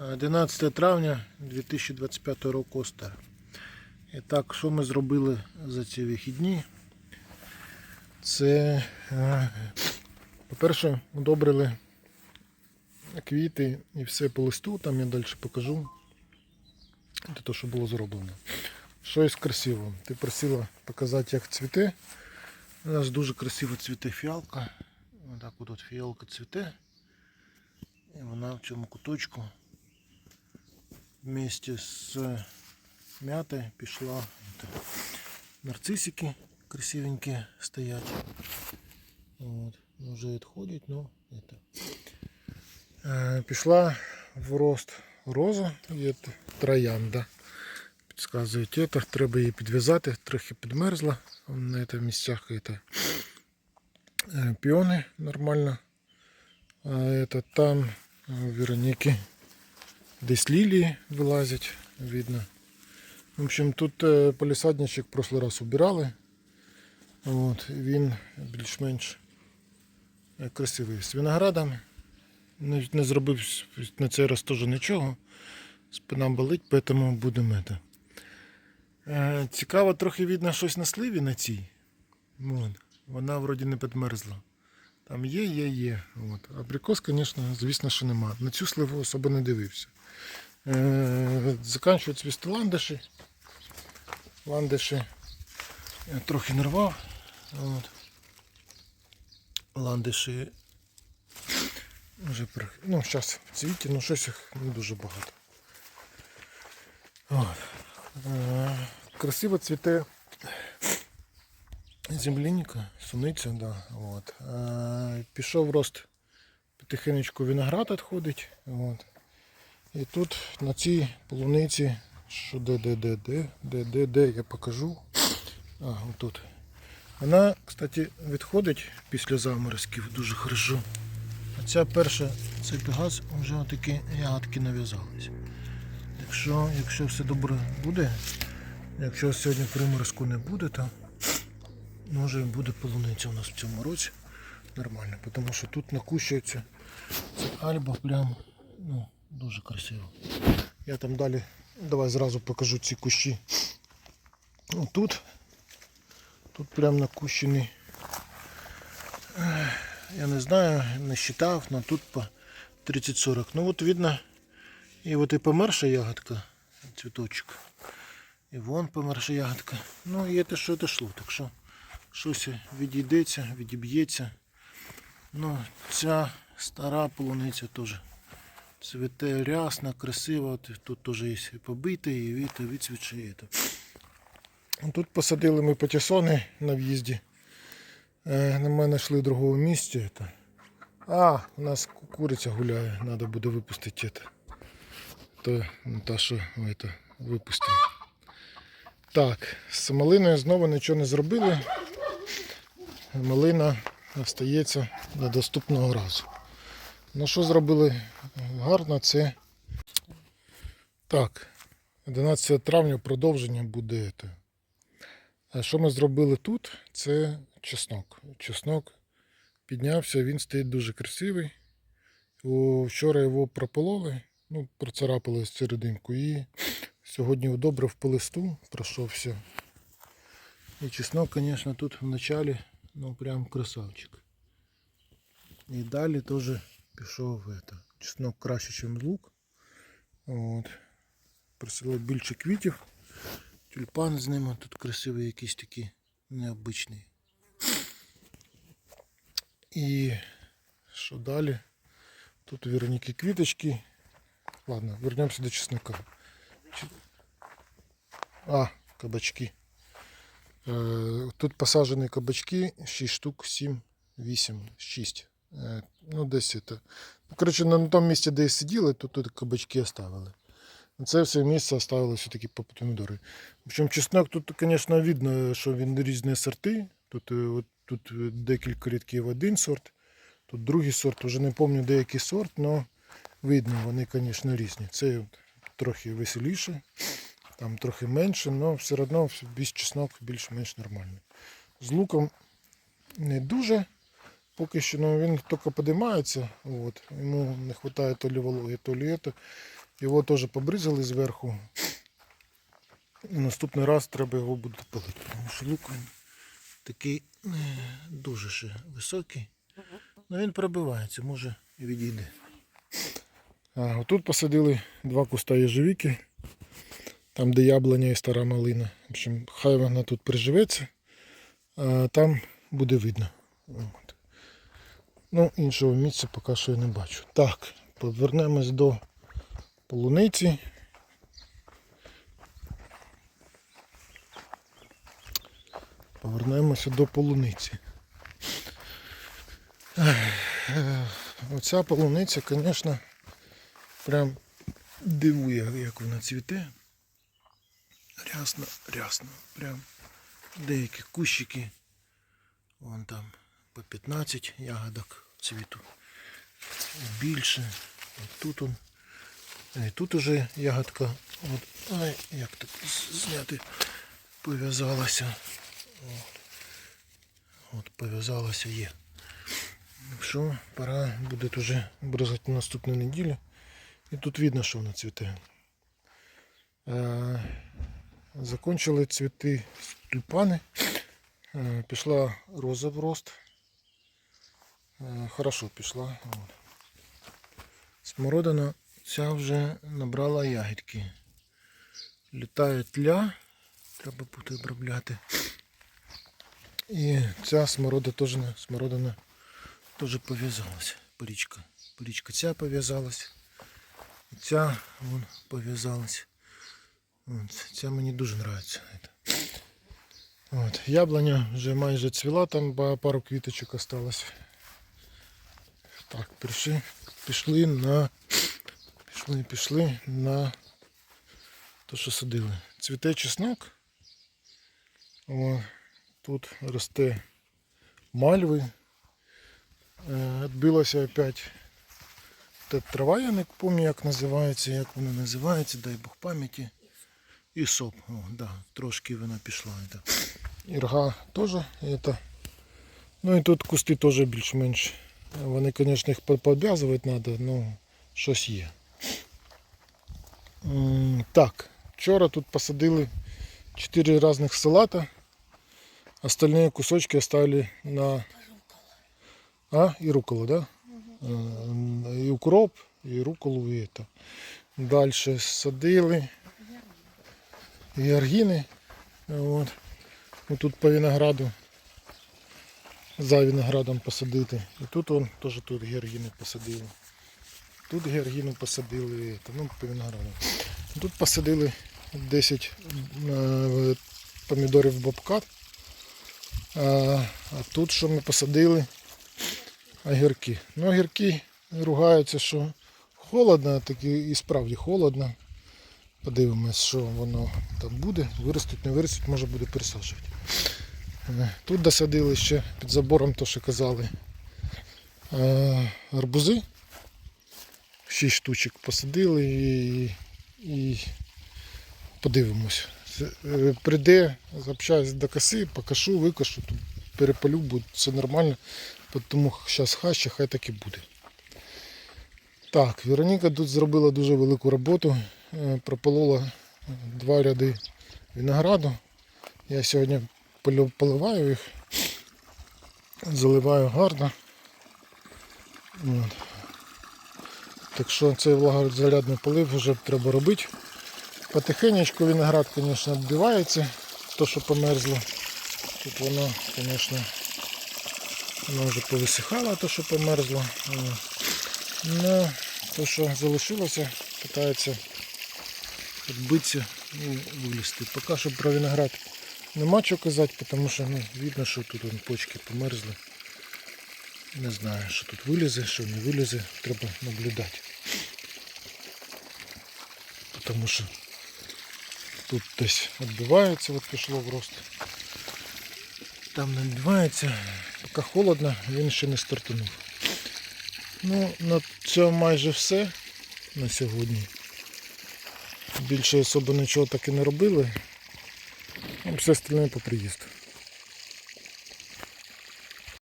11 травня 2025 року Остер. І так, що ми зробили за ці вихідні? Це, е, по-перше, удобрили квіти і все по листу, там я далі покажу. Це те, що було зроблено. Щось красиво. Ти просила показати, як цвіте. У нас дуже красиво цвіте фіалка. Отак от фіалка цвіте. І вона в цьому куточку вместе з мятой пішла. Это, нарцисики красивенькі стоять. Вот. Уже відходять, но это. Е, Пішла в рост роза і це троянда. Підказують, это, треба її підв'язати, трохи підмерзла на цих місцях. Это. Е, Піони нормально. А это там е, Вероніки десь лілії вилазять, видно. В общем, тут е, полісадничок в прошлый раз убирали. От, він більш-менш е, красивий. З виноградом не, не зробив на цей раз теж нічого. Спина болить, тому будемо. Е, цікаво, трохи видно щось на сливі на цій. От. Вона вроді не підмерзла. Там є, є, є. От. Абрикос, звісно, звісно, що нема. На цю сливу особо не дивився. Е, заканчують цвісти ландиші. Ландиші я трохи не рвав. От. Ландиші вже ну, зараз в цвіті, ну щось їх не дуже багато. От. Е, красиво цвіте земляніка, суниця, да. От. Е, пішов рост потихенечку виноград відходить. І тут на цій полуниці, що де, де, де, де, де, де, де, я покажу. А, отут. Вона, кстати, відходить після заморозків дуже хорошо. А ця перша, цей пегас, вже отакі ягодки нав'язались. Якщо, якщо все добре буде, якщо сьогодні приморозку не буде, то може буде полуниця у нас в цьому році. Нормально, тому що тут накущується це альба прям ну, дуже красиво. Я там далі, давай зразу покажу ці кущі. Тут, тут прям накущений. ех, Я не знаю, не считав, але тут по 30-40. Ну от видно, і от і померша ягодка, цвіточок. І вон померша ягодка. Ну і це що дошло, так що щось відійдеться, відіб'ється. Ну, ця стара полуниця теж цвіте рясно, красиво. От Тут теж є і побите, і від, відцвічає. Тут посадили ми патісони на в'їзді. Е, Нема знайшли другого місця. Это. А, у нас ку- куриця гуляє, треба буде випустити. Это. То ну, та, що это, випустимо. Так, з малиною знову нічого не зробили. Малина остається до доступного разу. Ну що зробили гарно, це так. 11 травня продовження буде. А що ми зробили тут? Це чеснок. Чеснок піднявся, він стоїть дуже красивий. Вчора його пропололи, ну, процарапали серединку і сьогодні удобрив по листу, пройшовся. І чеснок, звісно, тут в началі, ну прям красавчик. І далі теж пішов это. Чеснок краще, ніж лук. От. Просили більше квітів. Тюльпан з ними тут красивий якийсь такий необичний. І що далі? Тут у Вероніки квіточки. Ладно, вернемося до чеснока. Чи- А, кабачки. Е, Тут посаджені кабачки 6 штук, 7, 8, 6. Е, Ну, десь це. Ну, коротше, на тому місці, де сиділи, то тут кабачки оставили. Це все місце оставили все-таки по помідори. В чеснок тут, звісно, видно, що він різні сорти. Тут, е, от, тут е, декілька рядків один сорт, тут другий сорт, вже не пам'ятаю деякий сорт, але видно, вони, звісно, різні. Це трохи веселіше, там трохи менше, але все одно весь чеснок більш-менш нормальний. З луком не дуже. Поки що ну, він тільки підіймається, от, йому не вистачає то лі вологи, то лі ето. Його теж побризали зверху. Наступний раз треба його буде полити. Тому що лук він такий не дуже ще високий. Ну він пробивається, може і відійде. А, отут посадили два куста єжевіки, там де яблуня і стара малина. В общем, хай вона тут приживеться, а там буде видно. От. Ну, іншого місця поки що я не бачу. Так, повернемось до полуниці. Повернемося до полуниці. Оця полуниця, звісно, прям дивує, як вона цвіте. Рясно, рясно. Прям деякі кущики. Вон там по 15 ягодок цвіту. Більше. От тут он. І тут уже ягодка. От, ай, як так зняти пов'язалася. От. От пов'язалася є. Що пора буде вже бризати наступну неділю. І тут видно, що вона цвіте. Е, Закончили цвіти тюльпани. Е, Пішла роза в рост. Е, Хорошо пішла. Смородина ця вже набрала ягідки. Літає тля, треба буде обробляти. І ця сморода теж смородина теж пов'язалася. Порічка. Порічка ця пов'язалась. Ця вон пов'язалась. Ця мені дуже подобається. От, яблуня вже майже цвіла, там пару квіточок осталось. Так, пішли, пішли на. Пішли, пішли на те, що садили. Цвіте чеснок. О, тут росте мальви. Е, Відбилася опять та трава, я не пам'ятаю, як називається, як вона називається, дай Бог пам'яті. І соп. О, да, трошки вона пішла. Ірга теж. Ну і тут кусти теж більш-менш. Вони, звісно, їх пообв'язувати треба, але щось є. М, Так, вчора тут посадили 4 різних салата. Остальные кусочки оставили на... А, и руколу, да? Э, И укроп, и руколу, и это. Дальше садили. І аргіни. От. Ну, тут по винограду. За виноградом посадити. І тут он теж тут георгіни посадили. Тут георгіну посадили. Це, ну, по винограду. Тут посадили 10 е, помідорів бобкат. А, а тут що ми посадили? Огірки. Ну, огірки ругаються, що холодно, так і справді холодно. Подивимось, що воно там буде. Виростуть, не виростуть, може буде пересаджувати. Тут досадили ще під забором, то що казали. е, Арбузи. Шість штучок посадили і, і подивимось. Е, Прийде, общаюсь до коси, покашу, викашу, перепалю, буде все нормально, тому зараз хай ще хай так і буде. Так, Вероніка тут зробила дуже велику роботу. Е, Прополола два ряди винограду. Я сьогодні поливаю їх, заливаю гарно. Так що цей влагозарядний полив вже треба робити. Потихенечку виноград, звісно, відбивається, то що померзло. Тут воно, звісно, воно вже повисихало, то що померзло. Е, Ну, то, що залишилося, питається відбитися і вилізти. Поки що про виноград нема чого казати, тому що ну, видно, що тут вон, почки померзли. Не знаю, що тут вилізе, що не вилізе, треба наблюдати. Тому що тут десь відбивається, от пішло в рост. Там не відбивається, поки холодно, він ще не стартанув. Ну, на цьому майже все на сьогодні. Більше особо нічого так і не робили. Все остальне по приїзду.